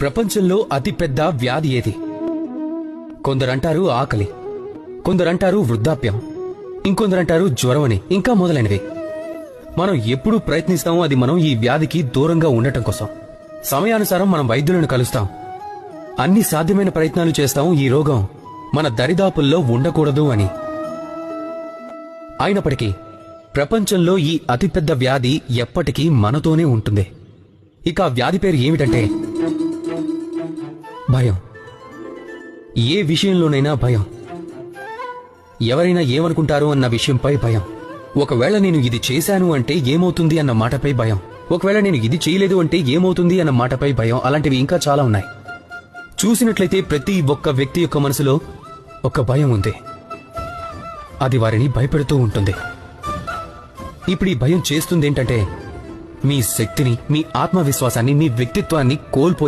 ప్రపంచంలో అతిపెద్ద వ్యాధి ఏది? కొందరంటారు ఆకలి కొందరంటారు వృద్ధాప్యం ఇంకొందరంటారు జ్వరం అని ఇంకా మొదలైనవి. మనం ఎప్పుడు ప్రయత్నిస్తామో అది మనం ఈ వ్యాధికి దూరంగా ఉండటం కోసం. సమయానుసారం మనం వైద్యులను కలుస్తాం. అన్ని సాధ్యమైన ప్రయత్నాలు చేస్తాం ఈ రోగం మన దరిదాపుల్లో ఉండకూడదు అని. అయినప్పటికీ ప్రపంచంలో ఈ అతిపెద్ద వ్యాధి ఎప్పటికీ మనతోనే ఉంటుంది. ఇక ఆ వ్యాధి పేరు ఏమిటంటే భయం. ఏ విషయంలోనైనా భయం. ఎవరైనా ఏమనుకుంటారు అన్న విషయంపై భయం. ఒకవేళ నేను ఇది చేశాను అంటే ఏమవుతుంది అన్న మాటపై భయం. ఒకవేళ నేను ఇది చేయలేదు అంటే ఏమవుతుంది అన్న మాటపై భయం. అలాంటివి ఇంకా చాలా ఉన్నాయి. చూసినట్లయితే ప్రతి ఒక్క వ్యక్తి యొక్క మనసులో ఒక భయం ఉంది. అది వారిని భయపెడుతూ ఉంటుంది. ఇప్పుడు ఈ భయం చేస్తుంది ఏంటంటే మీ శక్తిని మీ ఆత్మవిశ్వాసాన్ని మీ వ్యక్తిత్వాన్ని కోల్పోయి